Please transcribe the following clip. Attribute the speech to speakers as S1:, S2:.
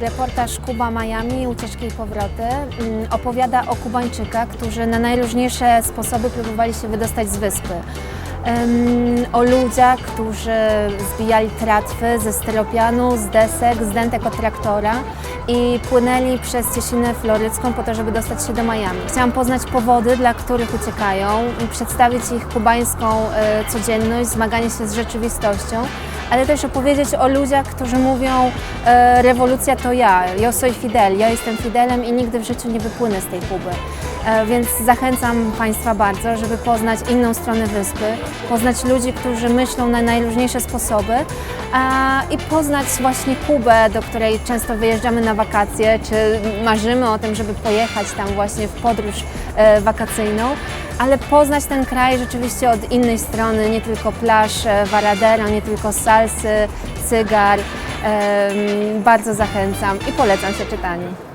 S1: Reportaż Kuba Miami, ucieczki i powroty mm, opowiada o Kubańczykach, którzy na najróżniejsze sposoby próbowali się wydostać z wyspy. O ludziach, którzy zbijali tratwy ze styropianu, z desek, z dętek od traktora i płynęli przez Ciesinę Florycką po to, żeby dostać się do Miami. Chciałam poznać powody, dla których uciekają i przedstawić ich kubańską e, codzienność, zmaganie się z rzeczywistością, ale też opowiedzieć o ludziach, którzy mówią e, rewolucja to ja, yo soy Fidel, ja jestem Fidelem i nigdy w życiu nie wypłynę z tej Kuby. E, Więc zachęcam Państwa bardzo, żeby poznać inną stronę wyspy, poznać ludzi, którzy myślą na najróżniejsze sposoby i poznać właśnie Kubę, do której często wyjeżdżamy na wakacje, czy marzymy o tym, żeby pojechać tam właśnie w podróż e, wakacyjną, ale poznać ten kraj rzeczywiście od innej strony, nie tylko plaż e, Varadero, nie tylko salsy, cygar. Bardzo zachęcam i polecam się czytaniu.